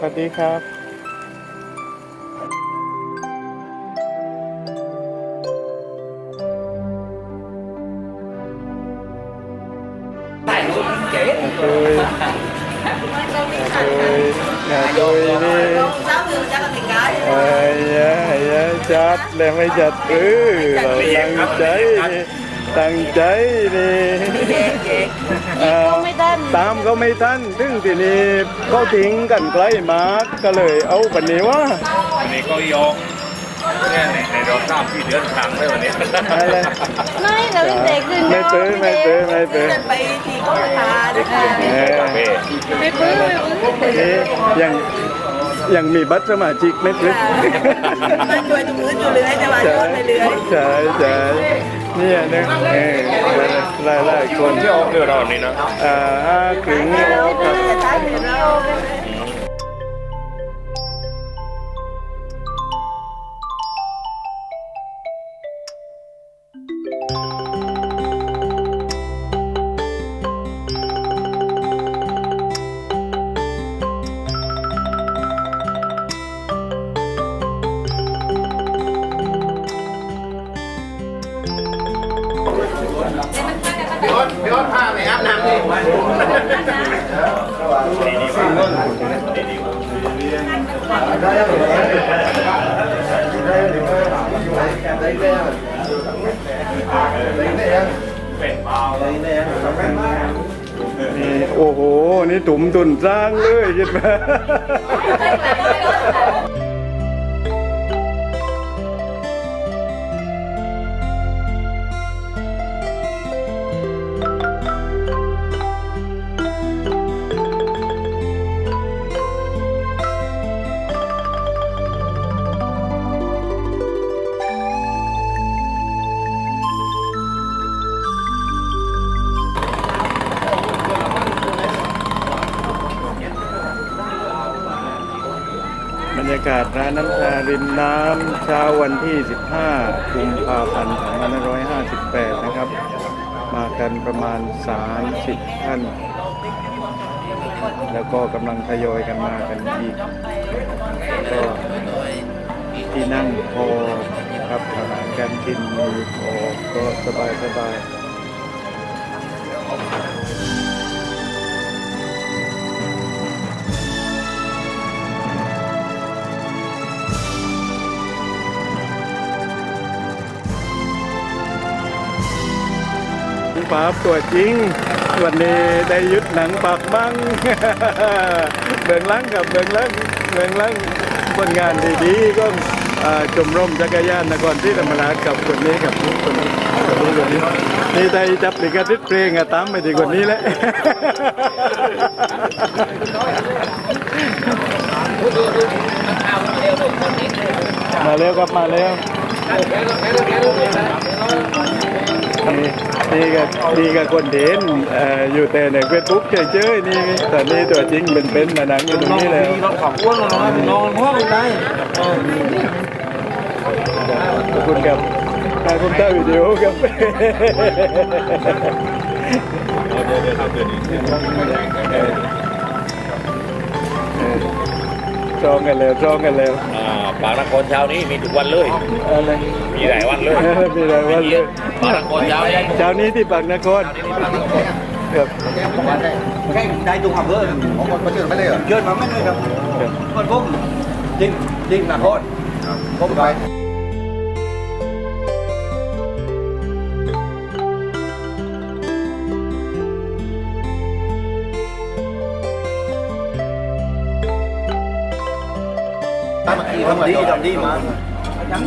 วัสดีครับถ่ายรูปเก๋โดยโดยโดยนี่เอ้ยเอ้ยจัดแล้วไม่จัดเออเราตั้งใจนี่ตั้งใจนี่อ่า ตามเขาไม่ทันถึงทีนี้เขาทิ้งกันใกล้มากก็เลยเอาปันนี้ว่าวันนี้ก็ยกเนี่ยในในรอบสามสี่เดือนครั้งเลยวันนี้อะไรไม่เราเป็นเด็กขึ้นไม่ตื้อไม่ตื้อไม่ตื้อไปที่ก็ทานะคะเออเว้ยไม่ปื้อไม่ปื้อนี่ยังยังมีบัตรสมาชิกไม่ตื้อมันช่วยตรงนู้นอยู่เลยแต่ว่าโยนไปเลยใช่ใช่เนี่ยนะเออ หลายหลายๆคนที่ออกเรือเรานี่นะอ่าห้าครึ่งโลครับจะ โอ้โห นี่ถุมตุนสร้างเลยคิดไหมากาศร้านน้ำชาริมน้ำเช้าวันที่ 15กุมภาพันธ์2558 นะครับ มากันประมาณ 30 ท่าน แล้วก็กำลังทยอยกันมากันอีกก็ที่นั่งพอครับอาหารการกินมีพอก็สบายสบาย ปาตัวจริง วันนี้ได้ยึดหนังปากบ้างเบื้องหลังกับเบื้องหลังเบื้องหลังผลงานดีๆก็อ่าชมร่มจักรยานนครที่ธรรมราชกับคนนี้กับคนนี้คนนี้คนนี้นี่ได้จับลิขสิทธิ์เพลงอะตามไปที่คนนี้แหละมาเร็วครับมาเร็ว นี่นี่ก็นี่ก็คนเด่นอยู่แต่ในเฟซบุ๊กเฉยๆนี่แต่นี่ตัวจริงเป็นๆมาหนังอยู่ตรงนี้แล้วรถขับอ้วนนอนนอนห้องได้ขอบคุณครับขอบคุณท่าวิดีโอครับเดี๋ยวเดี๋ยวทำเดือนนี้ จองกันแล้วจองกันแล้วอ่าปากนครเช้านี้มีทุกวันเลย อะไรมีหลายวันเลยมีหลายวันเลยปากนครเช้านี้เช้านี้ที่ปากนครครับแค่ได้ตรงอำเภอของคนมาเชิญไม่ได้เหรอเชิญมาไม่ได้ครับคนผมจริงจริงนะโคตรผมไป ทำดีทำดีทำดีมา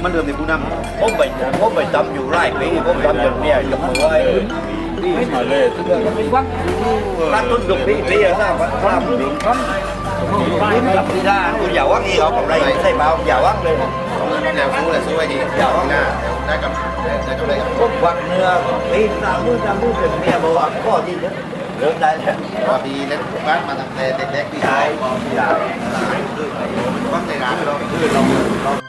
มันเดิมในผู้นำผมไปผมไปทำอยู่ไร่ปีผมทำอย่างเนี้ยยกมือไหว้ดีมาเลยร้านต้นดอกปีปีอะทราบว่าทราบดีครับกับที่ด้านคุณอย่าว่างนี่เอากับไรใส่เบาอย่าว่างเลยแนวคู่แหละสู้ไว้ดีอย่าหน้าได้กับได้กับได้กับผมวักเนื้อปีสามมือสามมือเป็นเมียบอกข้อที่ เริ่มได้แล้วพอดีเล่นบ้านมาตั้งแต่เล็กๆที่ใช่ใช่บ้านในร้านเราคือเราเรา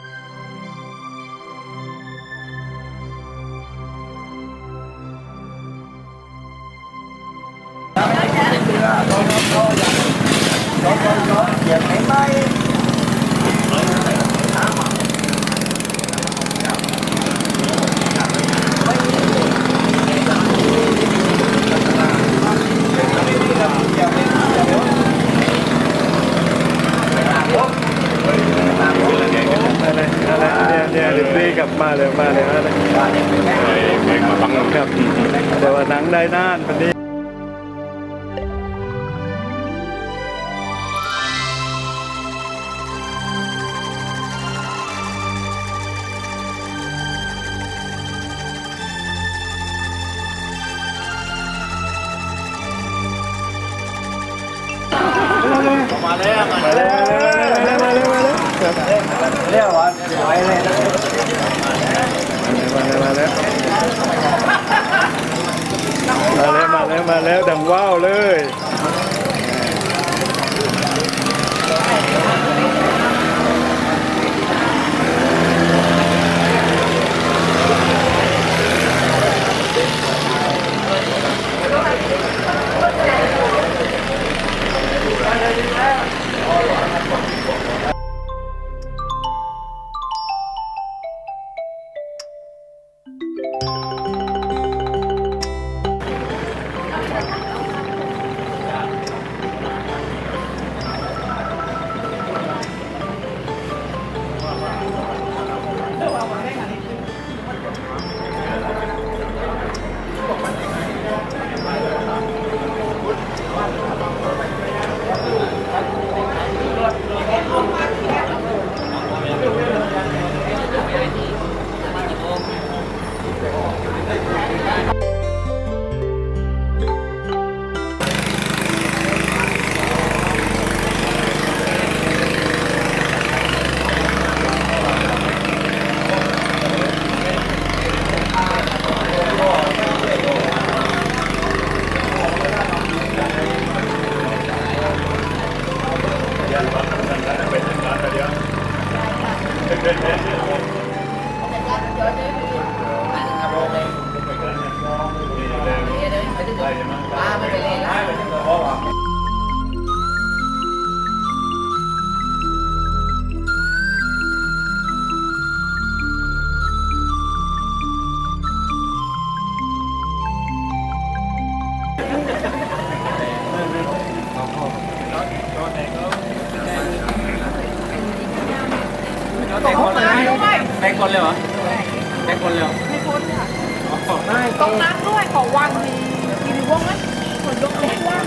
คอะไรอะไร เนี่ยเนี่ยดิบดีกลับมาเลยมาเลยอะเพลงมาบังครับแต่ว่าหนังได้นานวันนี้มาแล้วมาแล้ว เรียกว่าไว้เลยมาแล้วมาแล้วมาแล้วมาแล้วมาแล้ว ดังว้าวเลยตรงนั้นด้วยของวันดีกีรีวงไหมฝนยกเล็กว่าง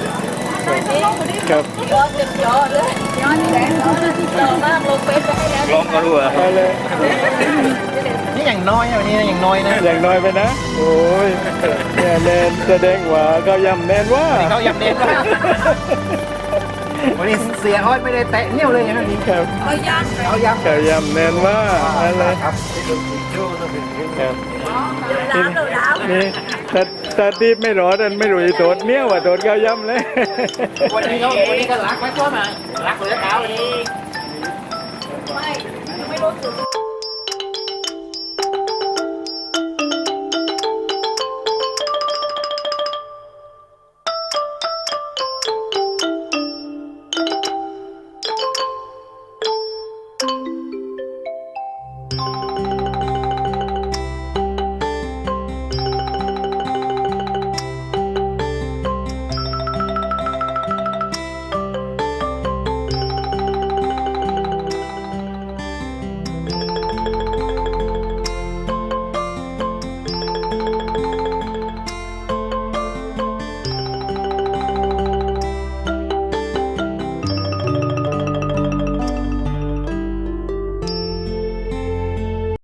ได้ทั้งโลกคนนี้ครับยอดเต็มยอดเลยยอดแดงเขาที่เรามากลงเฟซไปให้แล้วร้องก็รู้อะมาเลยนี่อย่างน้อยวันนี้อย่างน้อยนะอย่างน้อยไปนะโอ้ยเนี่ยแนนแสดงว่าเขายำแนนว่าเขายำเน้นว่า วันนี้เสียอ้อยไม่ได้แตะเนี่ยวเลยนะนี่ครับเขาย่างเขายำเขายำแนนว่าอะไรครับครับน้ำเดือดน้ำนี่ถ้าถ้าที่ไม่รอดันไม่รู้อีโตดเนี่ยว่าโตดเขายำเลย วันนี้เขาวันนี้ก็รักไว้ตัวมารักเหลือเท้าวันนี้ไม่ไม่รู้